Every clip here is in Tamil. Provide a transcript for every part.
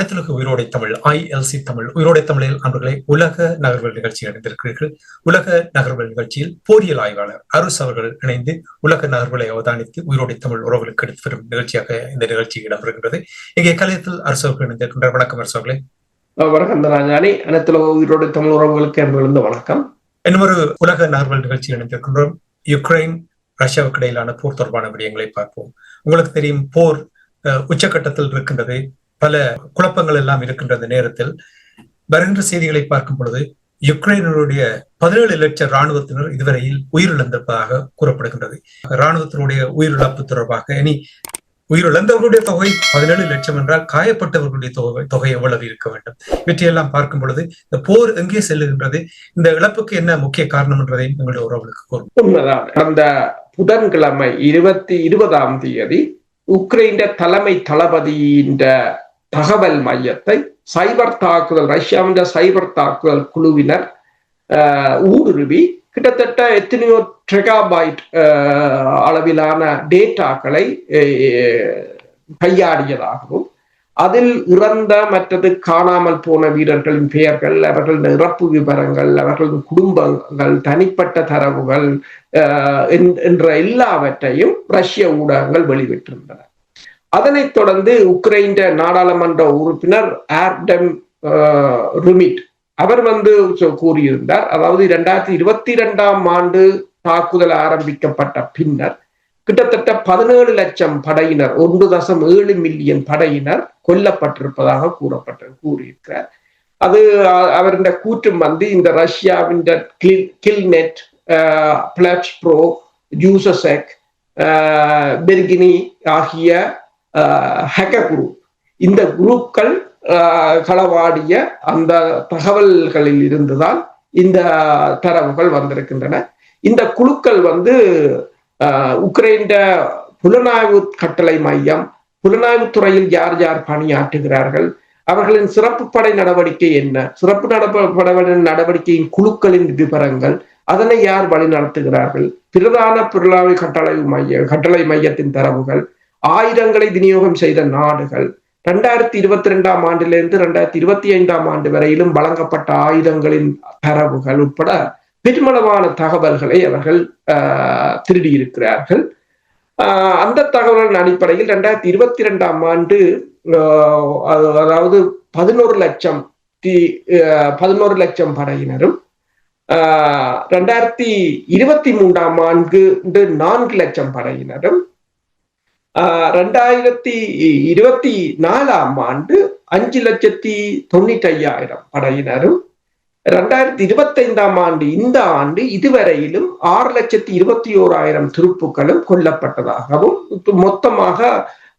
அனைத்துலக உயிரோடை தமிழ் ஐஎல்சி தமிழ் உயிரோடை தமிழில் அன்பர்களை உலக நகர்வல் நிகழ்ச்சி அடைந்திருக்கிறீர்கள் உலக நகர்வல் நிகழ்ச்சியில் போரியல் ஆய்வாளர் அருஸ் அவர்கள் இணைந்து உலக நகர்வலை அவதானித்து உயிரோடை தமிழ் உறவுகளுக்கு எடுத்து வரும் நிகழ்ச்சியாக இந்த நிகழ்ச்சி இடம்பெறுகிறது. இங்கே கலையத்தில் அரசு அவர்கள் இணைந்திருக்கின்ற வணக்கம் அரசு அவர்களே. வணக்கம் ராஜாணி அனைத்துல உயிரோடு தமிழ் உறவுகளுக்கு என்பதிலிருந்து வணக்கம். இன்னொரு உலக நகர்வல் நிகழ்ச்சி இணைந்திருக்கின்றோம். யுக்ரைன் ரஷ்யாவுக்கு இடையிலான போர் தொடர்பான விடயங்களை பார்ப்போம். உங்களுக்கு தெரியும் போர் அஹ், உச்சக்கட்டத்தில் இருக்கின்றது. பல குழப்பங்கள் எல்லாம் இருக்கின்ற அந்த நேரத்தில் வருகின்ற செய்திகளை பார்க்கும் பொழுது யுக்ரைனுடைய பதினேழு லட்சம் ராணுவத்தினர் இதுவரையில் உயிரிழந்திருப்பதாக கூறப்படுகின்றது. ராணுவத்தினுடைய உயிரிழப்பு தொடர்பாக இனி உயிரிழந்தவர்களுடைய தொகை பதினேழு லட்சம் என்றால் காயப்பட்டவர்களுடைய தொகை தொகை எவ்வளவு இருக்க வேண்டும்? இவற்றையெல்லாம் பார்க்கும் பொழுது இந்த போர் எங்கே செல்லுகின்றது? இந்த இழப்புக்கு என்ன முக்கிய காரணம் என்றதையும் எங்களுடைய உறவுகளுக்கு கூறும் உண்மைதான் அந்த புதன்கிழமை இருபத்தி இருபதாம் தேதி உக்ரைன் தலைமை தளபதியின் தகவல் மையத்தை சைபர் தாக்குதல் ரஷ்யாவின் சைபர் தாக்குதல் குழுவினர் ஆஹ், ஊடுருவி கிட்டத்தட்ட எத்தனையோ ட்ரெகாபைட் அளவிலான டேட்டாக்களை கையாடியதாகவும் அதில் இறந்த மற்றது காணாமல் போன வீரர்களின் பெயர்கள் அவர்களின் இறப்பு விவரங்கள் அவர்களின் குடும்பங்கள் தனிப்பட்ட தரவுகள் ஆஹ், என்ற எல்லாவற்றையும் ரஷ்ய ஊடகங்கள் வெளிவிட்டிருந்தன அதனைத் தொடர்ந்து உக்ரைன் நாடாளுமன்ற உறுப்பினர் ஆர்டம் ருமிட் அவர் வந்து கூறியிருந்தார். அதாவது இரண்டாயிரத்தி இருபத்தி இரண்டாம் ஆண்டு தாக்குதல் ஆரம்பிக்கப்பட்ட பின்னர் கிட்டத்தட்ட பதினேழு லட்சம் படையினர் ஒன்று தசம் ஏழு மில்லியன் படையினர் கொல்லப்பட்டிருப்பதாக கூறப்பட்ட கூறியிருக்கிறார். அது அ- அவருடைய கூற்றும் வந்து இந்த ரஷ்யாவின் கில் கில்நெட் பிளச் ப்ரோ ஜூசசெக் பெர்கினி ஆகிய ஹேக்கர் குரூப் இந்த குரூப்கள் களவாடிய அந்த தகவல்களில் இருந்துதான் இந்த தரவுகள் வந்திருக்கின்றன. இந்த குழுக்கள் வந்து ஆஹ், உக்ரைன் புலனாய்வு கட்டளை மையம் புலனாய்வு துறையில் யார் யார் பணியாற்றுகிறார்கள் அவர்களின் சிறப்பு படை நடவடிக்கை என்ன சிறப்பு நடப்ப நடவடிக்கையின் குழுக்களின் விவரங்கள் அதனை யார் வழி நடத்துகிறார்கள் பிரதான புலனாய்வு கட்டளை மைய கட்டளை மையத்தின் தரவுகள் ஆயுதங்களை விநியோகம் செய்த நாடுகள். ரெண்டாயிரத்தி இருபத்தி ரெண்டாம் ஆண்டிலிருந்து ரெண்டாயிரத்தி இருபத்தி ஐந்தாம் ஆண்டு வரையிலும் வழங்கப்பட்ட ஆயுதங்களின் தரவுகள் உட்பட பெருமளவான தகவல்களை அவர்கள் ஆஹ், திருடியிருக்கிறார்கள். ஆஹ், அந்த தகவலின் அடிப்படையில் ரெண்டாயிரத்தி இருபத்தி ரெண்டாம் ஆண்டு அதாவது பதினோரு லட்சம் தி- ஆஹ், பதினோரு லட்சம் படையினரும் ஆஹ், ரெண்டாயிரத்தி இருபத்தி மூன்றாம் ஆண்டு நான்கு லட்சம் படையினரும் ரெண்டாயிரத்தி இருபத்தி நாலாம் ஆண்டு அஞ்சு லட்சத்தி தொண்ணூற்றி ஐயாயிரம் படையினரும் ரெண்டாயிரத்தி இருபத்தைந்தாம் ஆண்டு இந்த ஆண்டு இதுவரையிலும் ஆறு லட்சத்தி இருபத்தி ஓராயிரம் துருப்புக்களும் கொல்லப்பட்டதாகவும் மொத்தமாக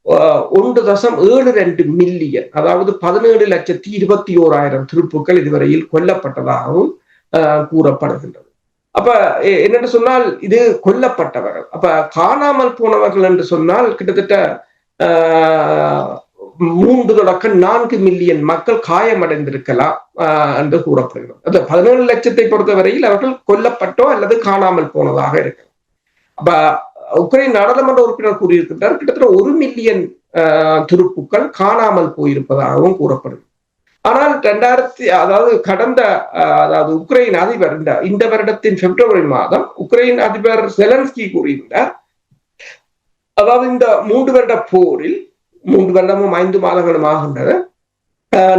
ஆஹ், ஒன்று தசம் ஏழு ரெண்டு மில்லியன் அதாவது பதினேழு லட்சத்தி இருபத்தி ஓராயிரம் துருப்புக்கள் இதுவரையில் கொல்லப்பட்டதாகவும் ஆஹ், கூறப்படுகின்றது. அப்ப எ- என்னென்று சொன்னால் இது கொல்லப்பட்டவர்கள். அப்ப காணாமல் போனவர்கள் என்று சொன்னால் கிட்டத்தட்ட ஆஹ், மூன்று தொடக்கம் நான்கு மில்லியன் மக்கள் காயமடைந்திருக்கலாம் என்று கூறப்படுகிறது. அந்த பதினேழு லட்சத்தை பொறுத்தவரையில் அவர்கள் கொல்லப்பட்டோ அல்லது காணாமல் போனதாக இருக்கு அப்ப உக்ரைன் நாடாளுமன்ற உறுப்பினர் கூறியிருக்கின்றார் கிட்டத்தட்ட ஒரு மில்லியன் ஆஹ், துருப்புக்கள் காணாமல் போயிருப்பதாகவும் கூறப்படுது ஆனால் ரெண்டாயிரத்தி அதாவது கடந்த அதாவது உக்ரைன் அதிபர் இந்த இந்த வருடத்தின் பிப்ரவரி மாதம் உக்ரைன் அதிபர் செலன்ஸ்கி கூறியிருந்தார் அதாவது இந்த மூன்று வருட போரில் மூன்று வருடமும் ஐந்து மாதங்களும் ஆகின்றது.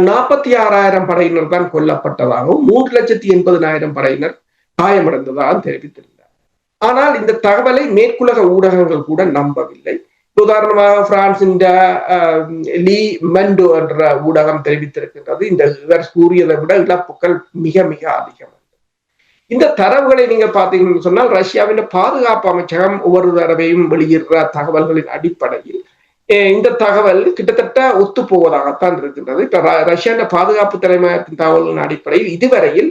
நாற்பத்தி ஆறாயிரம் படையினர் தான் கொல்லப்பட்டதாகவும் மூன்று லட்சத்தி எண்பதினாயிரம் படையினர் காயமடைந்ததாக தெரிவித்திருந்தார். ஆனால் இந்த தகவலை மேற்குலக ஊடகங்கள் கூட நம்பவில்லை. உதாரணமாக பிரான்சின் லீ மெண்டோ என்ற ஊடகம் தெரிவித்திருக்கின்றது. இந்த இவர் கூறியதை விட இழப்புகள் மிக மிக அதிகம். இந்த தரவுகளை நீங்க பாத்தீங்கன்னு சொன்னால் ரஷ்யாவின் பாதுகாப்பு அமைச்சகம் ஒவ்வொரு தடவையும் வெளியிடுற தகவல்களின் அடிப்படையில் இந்த தகவல் கிட்டத்தட்ட ஒத்து போவதாகத்தான் இருக்கின்றது. இப்ப ரஷ்யாவின் பாதுகாப்பு தலைமையகத்தின் தகவல்களின் அடிப்படையில் இதுவரையில்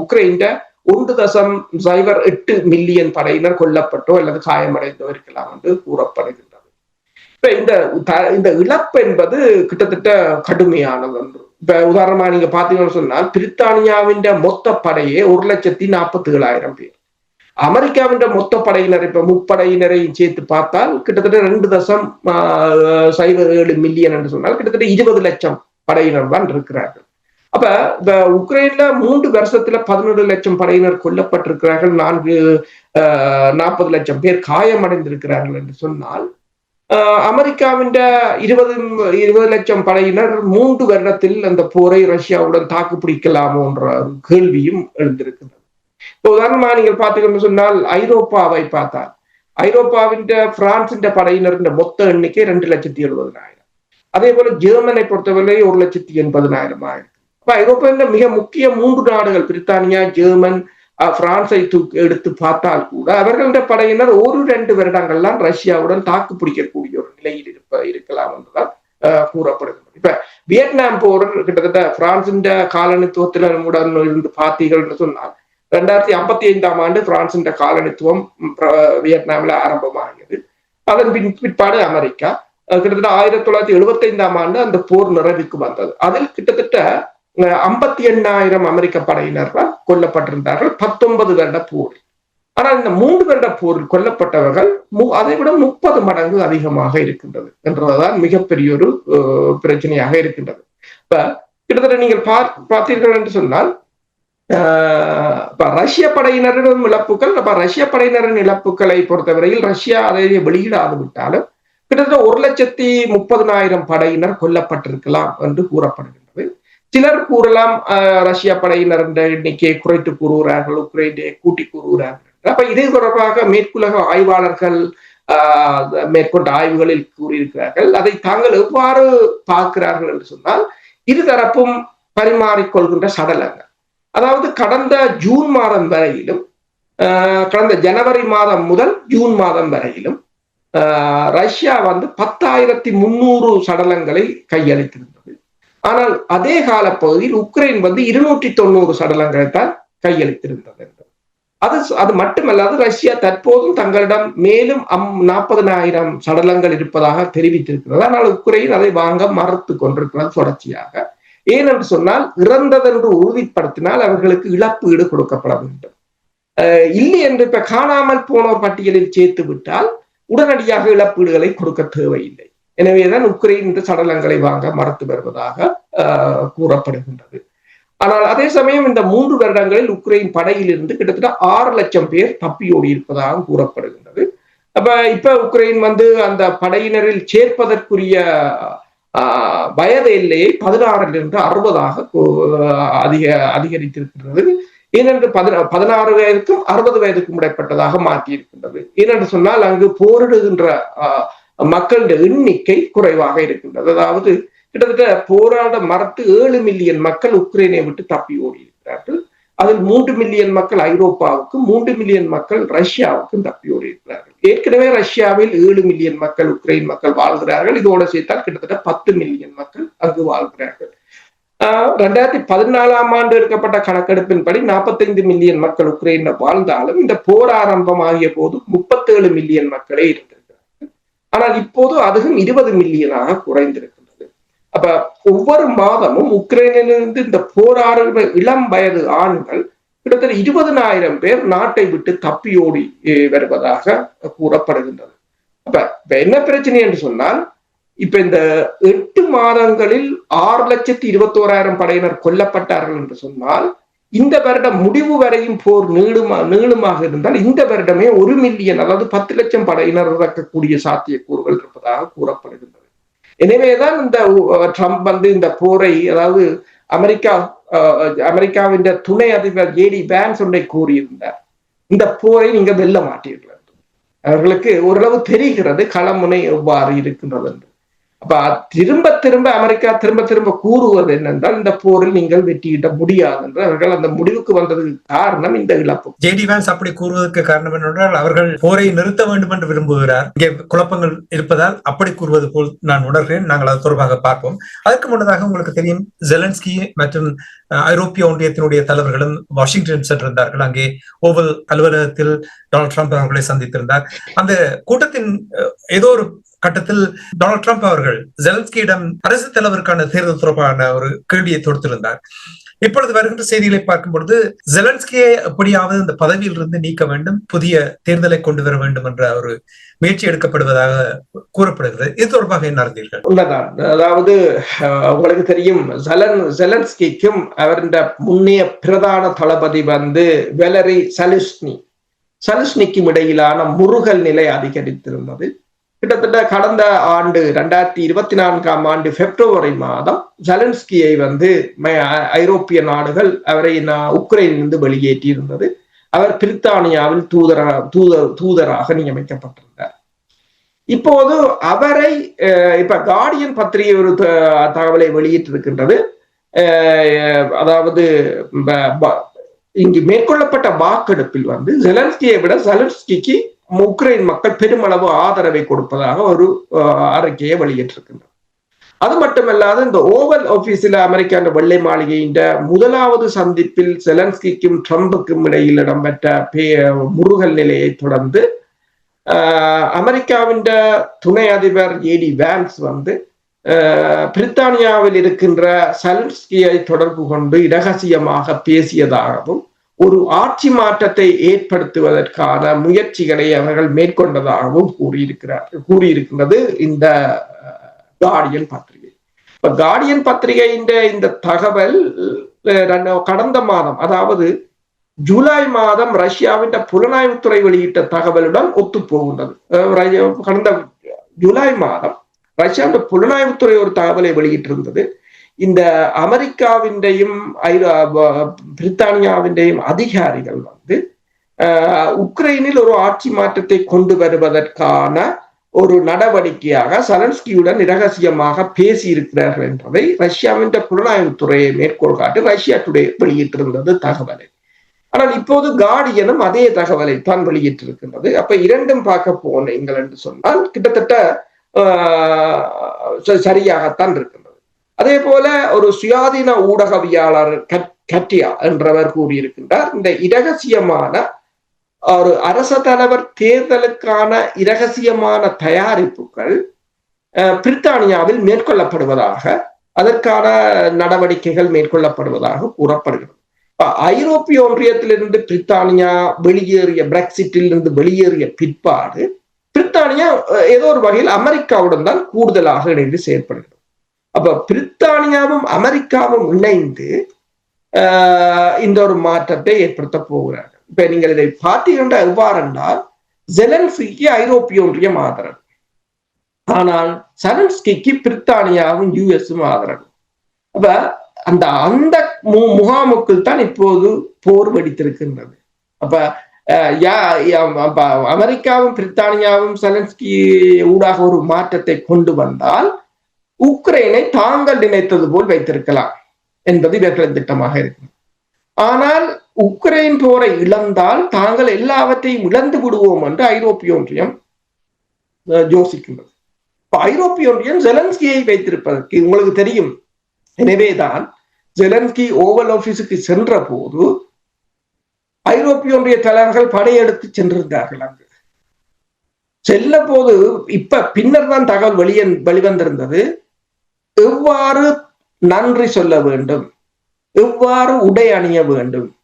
உக்ரைன் ஒன்று தசம் சைபர் எட்டு மில்லியன் படையினர் கொல்லப்பட்டோ அல்லது காயமடைந்தோ இருக்கலாம் என்று கூறப்படுகின்றது. இப்ப இந்த இந்த இழப்பு என்பது கிட்டத்தட்ட கடுமையானது ஒன்று இப்ப உதாரணமா நீங்க பாத்தீங்கன்னு சொன்னால் பிரித்தானியாவின் மொத்த படையே ஒரு லட்சத்தி நாற்பத்தி ஏழாயிரம் பேர். அமெரிக்காவின் மொத்த படையினர் இப்ப முப்படையினரை சேர்த்து பார்த்தால் கிட்டத்தட்ட ரெண்டு தசம் சைபர் ஏழு மில்லியன் என்று சொன்னால் கிட்டத்தட்ட இருபது லட்சம் படையினர் தான் இருக்கிறார்கள். அப்ப இந்த உக்ரைன்ல மூன்று வருஷத்துல பதினொரு லட்சம் படையினர் கொல்லப்பட்டிருக்கிறார்கள் நான்கு நாற்பது லட்சம் பேர் காயமடைந்திருக்கிறார்கள் என்று சொன்னால் அமெரிக்காவின் இருபது இருபது லட்சம் படையினர் மூன்று வருடத்தில் அந்த போரை ரஷ்யாவுடன் தாக்கு பிடிக்கலாமோ என்ற கேள்வியும் எழுந்திருக்கின்றது இப்போ உதாரணமா நீங்கள் பார்த்தீங்கன்னு சொன்னால் ஐரோப்பாவை பார்த்தால் ஐரோப்பாவின் பிரான்சின் படையினரின் மொத்த எண்ணிக்கை ரெண்டு லட்சத்தி எழுபதனாயிரம் அதே போல ஜெர்மனை பொறுத்தவரை ஒரு லட்சத்தி எண்பதனாயிரம் ஆயிரம். அப்ப மிக முக்கிய மூன்று நாடுகள் பிரித்தானியா ஜெர்மன் பிரான்ஸை தூக்கி எடுத்து பார்த்தால் கூட அவர்களுடைய படையினர் ஒரு ரெண்டு வருடங்கள்லாம் ரஷ்யாவுடன் தாக்கு பிடிக்கக்கூடிய ஒரு நிலையில் இருப்ப இருக்கலாம் என்றுதான் கூறப்படுகிறது இப்ப வியட்நாம் போர் கிட்டத்தட்ட பிரான்சின் காலனித்துவத்தினுடன் இருந்து பார்த்தீர்கள் சொன்னால் ரெண்டாயிரத்தி ஐம்பத்தி ஐந்தாம் ஆண்டு பிரான்சின் காலனித்துவம் வியட்நாமில் ஆரம்பமாகியது. அதன் பின் பிற்பாடு அமெரிக்கா கிட்டத்தட்ட ஆயிரத்தி தொள்ளாயிரத்தி எழுபத்தி ஐந்தாம் ஆண்டு அந்த போர் நிறைவுக்கு வந்தது. அதில் கிட்டத்தட்ட ஐம்பத்தி எண்ணாயிரம் அமெரிக்க படையினர்கள் கொல்லப்பட்டிருந்தார்கள் பத்தொன்பது வருட போர். ஆனால் இந்த மூன்று வருட போரில் கொல்லப்பட்டவர்கள் அதை விட முப்பது மடங்கு அதிகமாக இருக்கின்றது என்றதுதான் மிகப்பெரிய ஒரு பிரச்சனையாக இருக்கின்றது. இப்ப கிட்டத்தட்ட நீங்கள் பார்த்தீர்கள் என்று சொன்னால் ரஷ்ய படையினரிடம் இழப்புகள் இப்ப ரஷ்ய படையினரின் இழப்புகளை பொறுத்தவரையில் ரஷ்யா அதை வெளியிடாது விட்டாலும் கிட்டத்தட்ட ஒரு லட்சத்தி முப்பதனாயிரம் படையினர் கொல்லப்பட்டிருக்கலாம் என்று கூறப்படுகிறது. சிலர் கூறலாம் ரஷ்யா படையினர் எண்ணிக்கையை குறைத்து கூறுகிறார்கள் உக்ரைனை கூட்டி கூறுகிறார்கள். அப்ப இது தொடர்பாக மேற்குலக ஆய்வாளர்கள் மேற்கொண்ட ஆய்வுகளில் கூறியிருக்கிறார்கள். அதை தாங்கள் எவ்வாறு பார்க்கிறார்கள் என்று சொன்னால் இருதரப்பும் பரிமாறிக்கொள்கின்ற சடலங்கள். அதாவது கடந்த ஜூன் மாதம் வரையிலும் கடந்த ஜனவரி மாதம் முதல் ஜூன் மாதம் வரையிலும் ரஷ்யா வந்து பத்தாயிரத்தி முன்னூறு சடலங்களை கையளித்திருந்தது. ஆனால் அதே கால பகுதியில் உக்ரைன் வந்து இருநூற்றி தொண்ணூறு சடலங்களை தான் கையளித்திருந்தது அது அது மட்டுமல்லாது ரஷ்யா தற்போதும் தங்களிடம் மேலும் அம் நாற்பதனாயிரம் சடலங்கள் இருப்பதாக தெரிவித்திருக்கிறது. ஆனால் உக்ரைன் அதை வாங்க மறுத்து கொண்டிருக்கிறது தொடர்ச்சியாக. ஏனென்று சொன்னால் இறந்ததென்று உறுதிப்படுத்தினால் அவர்களுக்கு இழப்பீடு கொடுக்கப்பட வேண்டும். இல்லை என்று இப்ப காணாமல் போனோர் பட்டியலில் சேர்த்து விட்டால் உடனடியாக இழப்பீடுகளை கொடுக்க தேவையில்லை. எனவேதான் உக்ரைன் இந்த சடலங்களை வாங்க மறுத்து வருவதாக கூறப்படுகின்றது. ஆனால் அதே சமயம் இந்த மூன்று வருடங்களில் உக்ரைன் படையிலிருந்து கிட்டத்தட்ட ஆறு லட்சம் பேர் தப்பியோடி இருப்பதாக கூறப்படுகின்றது. அப்ப இப்ப உக்ரைன் வந்து அந்த படையினரில் சேர்ப்பதற்குரிய வயது எல்லையை பதினாறிலிருந்து அறுபதாக அதிக அதிகரித்திருக்கின்றது. ஏனென்று பதினா பதினாறு வயதுக்கும் அறுபது வயதுக்கும் இடைப்பட்டதாக மாற்றி இருக்கின்றது ஏனென்று சொன்னால் அங்கு போரிடுகின்ற மக்களுடைய எண்ணிக்கை குறைவாக இருக்கின்றது. அதாவது கிட்டத்தட்ட போராட மறுத்து ஏழு மில்லியன் மக்கள் உக்ரைனை விட்டு தப்பி ஓடி இருக்கிறார்கள் அதில் மூன்று மில்லியன் மக்கள் ஐரோப்பாவுக்கும் மூன்று மில்லியன் மக்கள் ரஷ்யாவுக்கும் தப்பி ஓடி இருக்கிறார்கள் ஏற்கனவே ரஷ்யாவில் ஏழு மில்லியன் மக்கள் உக்ரைன் மக்கள் வாழ்கிறார்கள். இதோட சேர்த்தால் கிட்டத்தட்ட பத்து மில்லியன் மக்கள் அங்கு வாழ்கிறார்கள். ரெண்டாயிரத்தி பதினாலாம் ஆண்டு எடுக்கப்பட்ட கணக்கெடுப்பின்படி நாற்பத்தைந்து மில்லியன் மக்கள் உக்ரைன்ல வாழ்ந்தாலும் இந்த போர் ஆரம்பமாகிய போது முப்பத்தேழு மில்லியன் மக்களே இருந்தது ஆனால் இப்போது அதுவும் இருபது மில்லியனாக குறைந்திருக்கின்றது. அப்ப ஒவ்வொரு மாதமும் உக்ரைனிலிருந்து இந்த போராடுகிற இளம் வயது ஆண்கள் கிட்டத்தட்ட இருபதனாயிரம் பேர் நாட்டை விட்டு தப்பியோடி வருவதாக கூறப்படுகின்றது. அப்ப இப்ப என்ன பிரச்சனை என்று சொன்னால் இப்ப இந்த எட்டு மாதங்களில் ஆறு லட்சத்தி இருபத்தோராயிரம் படையினர் கொல்லப்பட்டார்கள் என்று சொன்னால் இந்த வருடம் முடிவு வரையும் போர் நீளுமா நீளுமாக இருந்தால் இந்த வருடமே ஒரு மில்லியன் அதாவது பத்து லட்சம் படையினர் இறக்கக்கூடிய சாத்தியக்கூறுகள் இருப்பதாக கூறப்படுகின்றது. எனவேதான் இந்த ட்ரம்ப் வந்து இந்த போரை அதாவது அமெரிக்கா அஹ், அமெரிக்காவின் துணை அதிபர் ஜேடி பேன்ஸ் ஒன்றை கூறியிருந்தார். இந்த போரை நீங்க வெல்ல மாட்டீர்கள் அவர்களுக்கு ஓரளவு தெரிகிறது களமுனை எவ்வாறு இருக்கின்றது என்று அப்ப திரும்ப திரும்ப அமெரிக்கா திரும்ப திரும்ப கூறுவது என்னென்றால் இந்த போரில் நீங்கள் வெற்றியிட முடியாது என்று அவர்கள் அந்த முடிவுக்கு வந்ததுக்கு காரணம் இந்த இழப்பு. ஜேடி வேன்ஸ் அப்படி கூறுவதற்கு காரணம் என்னவென்றால் அவர்கள் போரை நிறுத்த வேண்டும் என்று விரும்புகிறார். இங்கே குழப்பங்கள் இருப்பதால் அப்படி கூறுவது போல் நான் உணர்கிறேன். நாங்கள் அது தொடர்பாக பார்ப்போம். அதற்கு முன்னதாக உங்களுக்கு தெரியும் ஜெலன்ஸ்கி மற்றும் ஐரோப்பிய ஒன்றியத்தினுடைய தலைவர்களும் வாஷிங்டன் சென்றிருந்தார்கள். அங்கே ஓவல் அலுவலகத்தில் டொனால்ட் ட்ரம்ப் அவர்களை சந்தித்திருந்தார். அந்த கூட்டத்தின் ஏதோ ஒரு கட்டத்தில் டொனால்ட் ட்ரம்ப் அவர்கள் ஜெலன்ஸ்கியிடம் அரசு தலைவருக்கான தேர்தல் தொடர்பான ஒரு கேள்வியை தொடுத்திருந்தார். இப்பொழுது வருகின்ற செய்திகளை பார்க்கும் பொழுது ஜெலன்ஸ்கியை எப்படியாவது இந்த பதவியில் இருந்து நீக்க வேண்டும் புதிய தேர்தலை கொண்டு வர வேண்டும் என்ற ஒரு முயற்சி எடுக்கப்படுவதாக கூறப்படுகிறது. இது தொடர்பாக என்ன அறிந்தீர்கள்? உண்மைதான். அதாவது உங்களுக்கு தெரியும் ஜெலன் ஜெலன்ஸ்கிக்கும் அவருடைய முன்னைய பிரதான தளபதி வந்து வெலரி சலுஷ்னி சலுஷ்னிக்கும் இடையிலான முருகல் நிலை அதிகரித்திருந்தது. கிட்டத்தட்ட கடந்த ஆண்டு ரெண்டாயிரத்தி இருபத்தி நான்காம் ஆண்டு பிப்ரவரி மாதம் ஜலன்ஸ்கியை வந்து ஐரோப்பிய நாடுகள் அவரை நான் உக்ரைனிலிருந்து வெளியேற்றி இருந்தது அவர் பிரித்தானியாவில் தூதர தூதர் தூதராக நியமிக்கப்பட்டிருந்தார். இப்போது அவரை அஹ், இப்ப கார்டியன் பத்திரிகை ஒரு தகவலை வெளியிட்டிருக்கின்றது. அஹ், அதாவது இங்கு மேற்கொள்ளப்பட்ட வாக்கெடுப்பில் வந்து ஜெலன்ஸ்கியை விட ஜெலன்ஸ்கிக்கு உக்ரைன் மக்கள் பெருமளவு ஆதரவை கொடுப்பதாக ஒரு அறிக்கையை வெளியிட்டிருக்கின்றனர் அது மட்டுமல்லாது இந்த ஓவல் ஆபீஸில் அமெரிக்காண்ட வெள்ளை மாளிகையின் முதலாவது சந்திப்பில் செலன்ஸ்கிக்கும் ட்ரம்புக்கும் இடையில் இடம்பெற்ற பே- முருகல் நிலையை தொடர்ந்து ஆஹ், அமெரிக்காவின் துணை அதிபர் ஏடி வேன்ஸ் வந்து ஆஹ், பிரித்தானியாவில் இருக்கின்ற சலன்ஸ்கியை தொடர்பு கொண்டு இரகசியமாக பேசியதாகவும் ஒரு ஆட்சி மாற்றத்தை ஏற்படுத்துவதற்கான முயற்சிகளை அவர்கள் மேற்கொண்டதாகவும் கூறியிருக்கிறார் கூறியிருக்கின்றது இந்த கார்டியன் பத்திரிகை. இப்ப கார்டியன் பத்திரிகையின் இந்த தகவல் கடந்த மாதம் அதாவது ஜூலை மாதம் ரஷ்யாவின் புலனாய்வுத்துறை வெளியிட்ட தகவலுடன் ஒத்து போகின்றது கடந்த ஜூலை மாதம் ரஷ்யாவின் புலனாய்வுத்துறை ஒரு தகவலை வெளியிட்டிருந்தது. இந்த அமெரிக்காவின்டையும் ஐரோ- பிரித்தானியாவின்டையும் அதிகாரிகள் வந்து உக்ரைனில் ஒரு ஆட்சி மாற்றத்தை கொண்டு வருவதற்கான ஒரு நடவடிக்கையாக சலன்ஸ்கியுடன் இரகசியமாக பேசியிருக்கிறார்கள் என்பதை ரஷ்யாவின் புலனாய்வுத்துறையை மேற்கோள் காட்டி ரஷ்யா டுடே வெளியிட்டிருந்தது தகவலை. ஆனால் இப்போது கார்டியனும் அதே தகவலை தான் வெளியிட்டிருக்கின்றது. அப்ப இரண்டும் பார்க்க போனீங்கள் என்று சொன்னால் கிட்டத்தட்ட ஆஹ், சரியாகத்தான் இருக்கு அதே போல ஒரு சுயாதீன ஊடகவியாளர் கட்- கட்டியா என்றவர் கூறியிருக்கின்றார். இந்த இரகசியமான ஒரு அரச தலைவர் தேர்தலுக்கான இரகசியமான தயாரிப்புகள் பிரித்தானியாவில் மேற்கொள்ளப்படுவதாக அதற்கான நடவடிக்கைகள் மேற்கொள்ளப்படுவதாக கூறப்படுகிறது. ஐரோப்பிய ஒன்றியத்திலிருந்து பிரித்தானியா வெளியேறிய பிரெக்சிட்டில் இருந்து வெளியேறிய பிற்பாடு பிரித்தானியா ஏதோ ஒரு வகையில் அமெரிக்காவுடன் தான் கூடுதலாக இணைந்து செயற்படுகிறது. அப்ப பிரித்தானியாவும் அமெரிக்காவும் இணைந்து ஆஹ், இந்த ஒரு மாற்றத்தை ஏற்படுத்த போகிறார்கள். இப்ப நீங்கள் இதை பார்த்தீங்கன்னா எவ்வாறென்றால் ஜெலன்ஸ்கிக்கு ஐரோப்பிய ஒன்றியம் ஆதரவு. ஆனால் செலன்ஸ்கிக்கு பிரித்தானியாவும் யூஎஸும் ஆதரவு. அப்ப அந்த அந்த மு- முகாமுக்குள் தான் இப்போது போர் வெடித்திருக்கின்றது. அப்ப அஹ், அப்ப அமெரிக்காவும் பிரித்தானியாவும் செலன்ஸ்கி ஊடாக ஒரு மாற்றத்தை கொண்டு வந்தால் உக்ரைனை தாங்கள் நினைத்தது போல் வைத்திருக்கலாம் என்பது இவர்களின் திட்டமாக இருக்கும் ஆனால் உக்ரைன் போரை இழந்தால் தாங்கள் எல்லாவற்றையும் இழந்து விடுவோம் என்று ஐரோப்பிய ஒன்றியம் யோசிக்கின்றது. ஐரோப்பிய ஒன்றியம் ஜெலன்ஸ்கியை வைத்திருப்பதற்கு உங்களுக்கு தெரியும். எனவேதான் ஜெலன்ஸ்கி ஓவல் ஆபீஸுக்கு சென்ற போது ஐரோப்பிய ஒன்றிய தலைவர்கள் படையெடுத்து சென்றிருந்தார்கள் அங்கு. செல்ல போது இப்ப பின்னர் தான் தகவல் வெளிய வெளிவந்திருந்தது. எவ்வாறு நன்றி சொல்ல வேண்டும்? எவ்வாறு உடை அணிய வேண்டும்?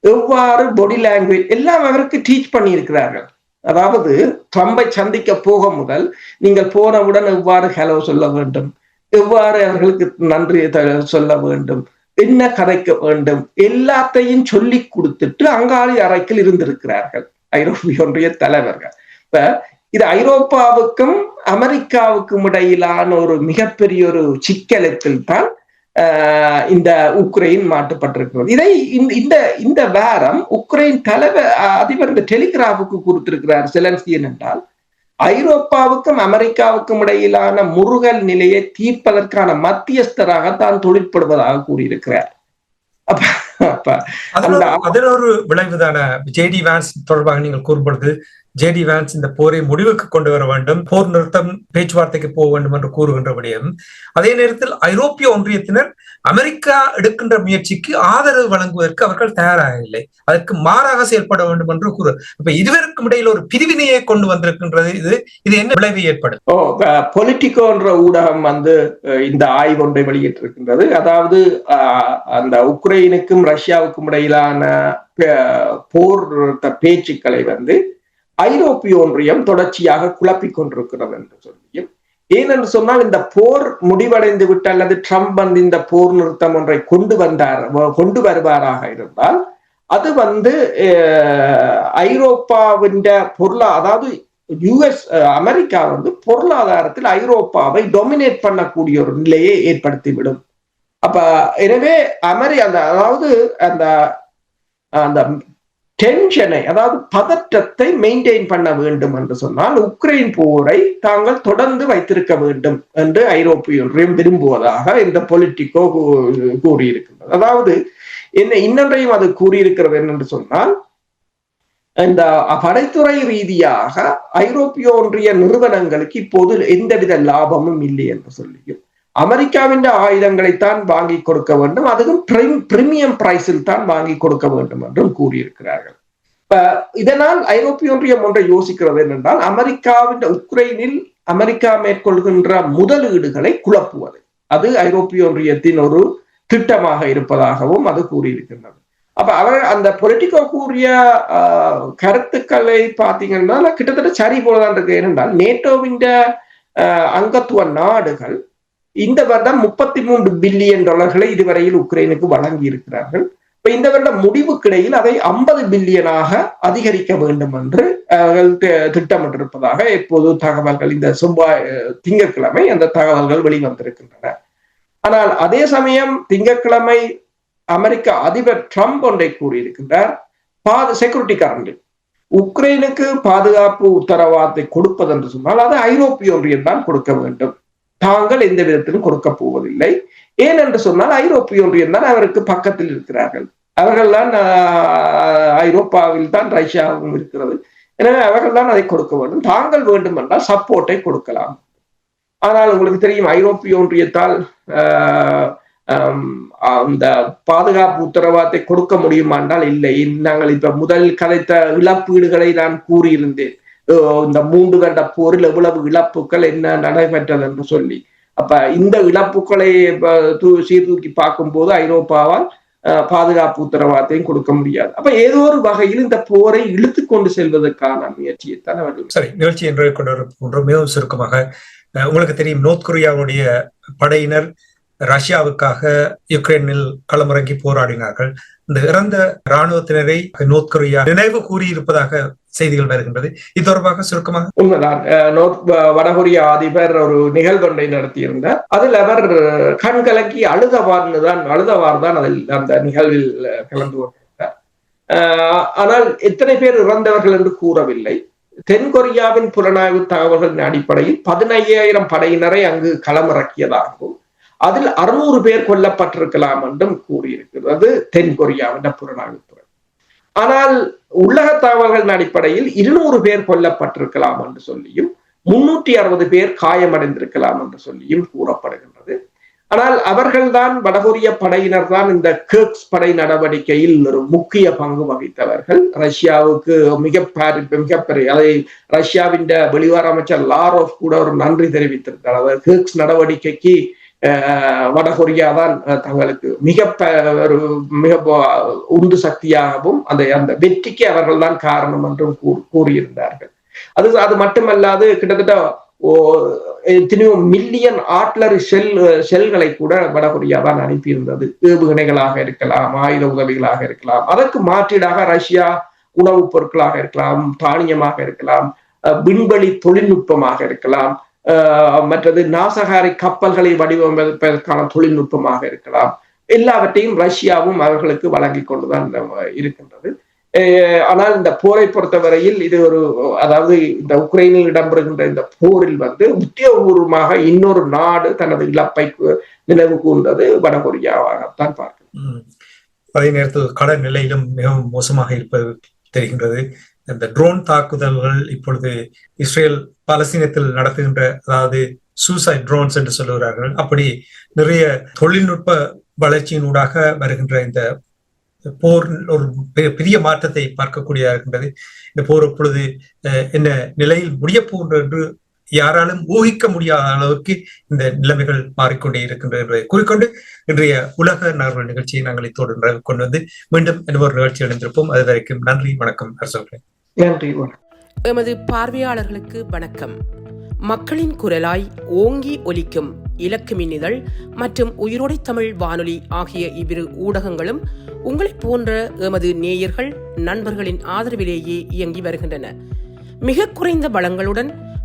எவ்வாறு பொடி லாங்குவேஜ் எல்லாம் அவருக்கு டீச் பண்ணி இருக்கிறார்கள் அதாவது ட்ரம்பை சந்திக்க போக முதல் நீங்கள் போனவுடன் எவ்வாறு ஹலோ சொல்ல வேண்டும்? எவ்வாறு அவர்களுக்கு நன்றி த- சொல்ல வேண்டும்? என்ன கதைக்க வேண்டும்? எல்லாத்தையும் சொல்லி கொடுத்துட்டு அங்காளி அறைக்கில் இருந்திருக்கிறார்கள். ஐரோப்பிய ஒன்றிய தலைவர்கள். இப்ப இது ஐரோப்பாவுக்கும் அமெரிக்காவுக்கும் இடையிலான ஒரு மிகப்பெரிய ஒரு சிக்கலத்தில் தான் இந்த உக்ரைன் மாட்டப்பட்டிருக்கிறது இதை இந்த- இந்த வாரம் உக்ரைன் தலைவர் அதிபர் இந்த டெலிகிராஃபுக்கு கொடுத்திருக்கிறார் செலன்ஸ்கி என்றால் ஐரோப்பாவுக்கும் அமெரிக்காவுக்கும் இடையிலான முருகல் நிலையை தீர்ப்பதற்கான மத்தியஸ்தராக தான் தொழிற்படுவதாக கூறியிருக்கிறார். அப்ப அதுல ஒரு- விளைவுதான? ஜேடி வேன்ஸ் தொடர்பாக நீங்கள் கூறும்பொழுது ஜேடி வேன்ஸ் இந்த போரை முடிவுக்கு கொண்டு வர வேண்டும் போர் நிறுத்தம் பேச்சுவார்த்தைக்கு போக வேண்டும் என்று கூறுகின்றபடியும் அதே நேரத்தில் ஐரோப்பிய ஒன்றியத்தினர் அமெரிக்கா எடுக்கின்ற முயற்சிக்கு ஆதரவு வழங்குவதற்கு அவர்கள் தயாராக இல்லை. அதற்கு மாறாக செயல்பட வேண்டும் என்று கூறு. இப்ப இருவருக்கும் இடையில் ஒரு பிரிவினையை கொண்டு வந்திருக்கின்றது. இது இது என்ன விளைவு ஏற்படும் ஓ பொலிட்டிகோ என்ற ஊடகம் வந்து இந்த ஆய்வு ஒன்றை வெளியிட்டிருக்கின்றது. அதாவது அந்த உக்ரைனுக்கும் ரஷ்யாவுக்கும் இடையிலான போர் நிறுத்த பேச்சுக்களை வந்து ஐரோப்பிய ஒன்றியம் தொடர்ச்சியாக குழப்பிக் கொண்டிருக்கிறது என்று சொல்லியும் ஏனென்று சொன்னால் இந்த போர் முடிவடைந்து விட்டு அல்லது ட்ரம்ப் வந்து இந்த போர் நிறுத்தம் ஒன்றை கொண்டு வந்தார் கொண்டு வருவாராக இருந்தால் அது வந்து ஐரோப்பாவின் பொருளா அதாவது யுஎஸ் அமெரிக்கா வந்து பொருளாதாரத்தில் ஐரோப்பாவை டொமினேட் பண்ணக்கூடிய ஒரு நிலையை ஏற்படுத்திவிடும். அப்ப எனவே அமெரி அந்த அதாவது அந்த அந்த டென்ஷனை அதாவது பதற்றத்தை மெயின்டைன் பண்ண வேண்டும் என்று சொன்னால் உக்ரைன் போரை தாங்கள் தொடர்ந்து வைத்திருக்க வேண்டும் என்று ஐரோப்பிய ஒன்றியம் விரும்புவதாக இந்த பொலிட்டிக்கோ கூறியிருக்கின்றது. அதாவது என்ன இன்னொன்றையும் அது கூறியிருக்கிறது என்னென்று சொன்னால் இந்த படைத்துறை ரீதியாக ஐரோப்பிய ஒன்றிய நிறுவனங்களுக்கு இப்போது எந்தவித லாபமும் இல்லை என்று சொல்லியும் அமெரிக்காவின் ஆயுதங்களைத்தான் வாங்கி கொடுக்க வேண்டும். அதுவும் பிரீமியம் பிரைஸில் தான் வாங்கி கொடுக்க வேண்டும் என்றும் கூறியிருக்கிறார்கள். இப்ப இதனால் ஐரோப்பிய ஒன்றியம் ஒன்றை யோசிக்கிறது என்னென்றால் அமெரிக்காவின் உக்ரைனில் அமெரிக்கா மேற்கொள்கின்ற முதலீடுகளை குழப்புவது. அது ஐரோப்பிய ஒன்றியத்தின் ஒரு திட்டமாக இருப்பதாகவும் அது கூறியிருக்கின்றது. அப்ப அவர் அந்த பொலிட்டிக்கோ கூறிய கருத்துக்களை பார்த்தீங்கன்னா கிட்டத்தட்ட சரி போலதான் இருக்கு. ஏனென்றால் நேட்டோவின் அங்கத்துவ நாடுகள் இந்த வருடம் முப்பத்தி மூன்று பில்லியன் டாலர்களை இதுவரையில் உக்ரைனுக்கு வழங்கி இருக்கிறார்கள் இப்ப இந்த வருடம் முடிவுக்கிடையில் அதை ஐம்பது பில்லியனாக அதிகரிக்க வேண்டும் என்று திட்டமிட்டிருப்பதாக இப்போது தகவல்கள் இந்த செவ்வாய் திங்கட்கிழமை அந்த தகவல்கள் வெளிவந்திருக்கின்றன. ஆனால் அதே சமயம் திங்கட்கிழமை அமெரிக்க அதிபர் ட்ரம்ப் ஒன்றை கூறியிருக்கின்றார் பாது செக்யூரிட்டி கரண்டில் உக்ரைனுக்கு பாதுகாப்பு உத்தரவாதத்தை கொடுப்பது என்று சொன்னால் அது ஐரோப்பிய ஒன்றியம் தான் கொடுக்க வேண்டும். தாங்கள் எந்த விதத்திலும் கொடுக்க போவதில்லை. ஏனென்று சொன்னால் ஐரோப்பிய ஒன்றியம் தான் அவருக்கு பக்கத்தில் இருக்கிறார்கள். அவர்கள் தான் ஐரோப்பாவில் தான் ரஷ்யாவும் இருக்கிறது. எனவே அவர்கள் தான் அதை கொடுக்க வேண்டும். தாங்கள் வேண்டும் என்றால் சப்போர்ட்டை கொடுக்கலாம். ஆனால் உங்களுக்கு தெரியும் ஐரோப்பிய ஒன்றியத்தால் அந்த பாதுகாப்பு உத்தரவாதத்தை கொடுக்க முடியுமா என்றால் இல்லை. நாங்கள் இப்ப முதல் கதைத்த இழப்பீடுகளை நான் கூறியிருந்தேன். இந்த மூன்று கண்ட போரில் எவ்வளவு இழப்புகள் என்ன நடைபெற்றது என்று சொல்லி. அப்ப இந்த இழப்புகளை சீர்தூக்கி பார்க்கும்போது ஐரோப்பாவால் பாதுகாப்பு உத்தரவாதத்தையும் கொடுக்க முடியாது. அப்ப ஏதோ ஒரு வகையில் இந்த போரை இழுத்து கொண்டு செல்வதற்கான முயற்சியை தான் அவர்கள் சரி நிகழ்ச்சி என்று கொண்டு மிகவும் சுருக்கமாக உங்களுக்கு தெரியும் நோர்த் கொரியாவுடைய படையினர் ரஷ்யாவுக்காக யுக்ரைனில் களமிறங்கி போராடினார்கள். இந்த இறந்த இராணுவத்தினரை நோர்த் கொரியா நினைவு கூறியிருப்பதாக செய்திகள் வருகின்றது. இது தொடர்பாக சுருக்கமாக உண்மைதான். நோர்த் வடகொரிய அதிபர் ஒரு நிகழ்கொண்டை நடத்தியிருந்தார். அதில் அவர் கண் கலக்கி அழுதவார்னு தான் அழுதவார் தான் அதில் அந்த நிகழ்வில் கலந்து கொண்டிருந்தார். ஆனால் எத்தனை பேர் இறந்தவர்கள் என்று கூறவில்லை. தென்கொரியாவின் புலனாய்வு தகவல்களின் அடிப்படையில் பதினையாயிரம் படையினரை அங்கு களமிறக்கியதாகவும் அதில் அறுநூறு பேர் கொல்லப்பட்டிருக்கலாம் என்றும் கூறியிருக்கிறது. தென்கொரியாவின் புலனாய்வுத்துறை ஆனால் உள்ளக தகவல்களின் அடிப்படையில் இருநூறு பேர் கொல்லப்பட்டிருக்கலாம் என்று சொல்லியும் முன்னூற்றி அறுபது பேர் காயமடைந்திருக்கலாம் என்று சொல்லியும் கூறப்படுகின்றது. ஆனால் அவர்கள்தான் வடகொரிய படையினர் தான் இந்த கேர்க்ஸ் படை நடவடிக்கையில் ஒரு முக்கிய பங்கு வகித்தவர்கள். ரஷ்யாவுக்கு மிக மிகப்பெரிய அதை ரஷ்யாவின் வெளிவார அமைச்சர் லாரோஃப் கூட ஒரு நன்றி தெரிவித்திருந்தார் அதாவது கேர்க்ஸ் நடவடிக்கைக்கு வடகொரியா தான் தங்களுக்கு மிக ஒரு மிக உந்து சக்தியாகவும் அந்த அந்த வெற்றிக்கு அவர்கள் தான் காரணம் என்றும் கூறியிருந்தார்கள். அது அது மட்டுமல்லாது கிட்டத்தட்ட மில்லியன் ஆட்லரி செல் செல்களை கூட வடகொரியா தான் அனுப்பியிருந்தது ஏவுகணைகளாக இருக்கலாம் ஆயுத உதவிகளாக இருக்கலாம் அதற்கு மாற்றீடாக ரஷ்யா உணவுப் பொருட்களாக இருக்கலாம் தானியமாக இருக்கலாம் விண்வெளி தொழில்நுட்பமாக இருக்கலாம் மற்றது நாசகாரி கப்பல்களை வடிவமைப்பதற்கான தொழில்நுட்பமாக இருக்கலாம். எல்லாவற்றையும் ரஷ்யாவும் அவர்களுக்கு வழங்கி கொண்டுதான் இருக்கின்றது. ஆனால் இந்த போரை பொறுத்தவரையில் இது ஒரு அதாவது இந்த உக்ரைனில் இடம்பெறுகின்ற இந்த போரில் வந்து உத்தியோகபூர்வமாக இன்னொரு நாடு தனது இழப்பை நினைவு கூர்ந்தது வடகொரியாவாகத்தான் பார்க்கிறேன் அதே நேரத்தில் கடன் நிலையிலும் மிகவும் மோசமாக இருப்பது தெரிகின்றது. இந்த ட்ரோன் தாக்குதல்கள் இப்பொழுது இஸ்ரேல் பலஸ்தீனத்தில் நடத்துகின்ற அதாவது சூசைட் ட்ரோன்ஸ் என்று சொல்லுகிறார்கள். அப்படி நிறைய தொழில்நுட்ப வளர்ச்சியினூடாக வருகின்ற இந்த போர் ஒரு பெரிய மாற்றத்தை பார்க்கக்கூடியதாக இருக்கின்றது. இந்த போர் இப்பொழுது அஹ், என்ன நிலையில் முடிய போகின்றது என்று யாராலும் ஊகிக்க முடியாத அளவுக்கு இந்த நிலைமைகள் மாறிக்கொண்டே இருக்கின்றது என்பதை கூறிக்கொண்டு இன்றைய உலக நகர்வு நிகழ்ச்சியை நாங்கள் இத்தோடு கொண்டு வந்து மீண்டும் இன்னொரு நிகழ்ச்சி இணைந்திருப்போம். அது வரைக்கும் நன்றி வணக்கம் அரசு நன்றி எமது பார்வையாளர்களுக்கு வணக்கம். மக்களின் குரலாய் ஓங்கி ஒலிக்கும் இலக்கு மின்னிதழ் மற்றும் உயிரோடை தமிழ் வானொலி ஆகிய இவ்விரு ஊடகங்களும் உங்களைப் போன்ற எமது நேயர்கள் நண்பர்களின் ஆதரவிலேயே இயங்கி வருகின்றன. மிக குறைந்த வளங்களுடன்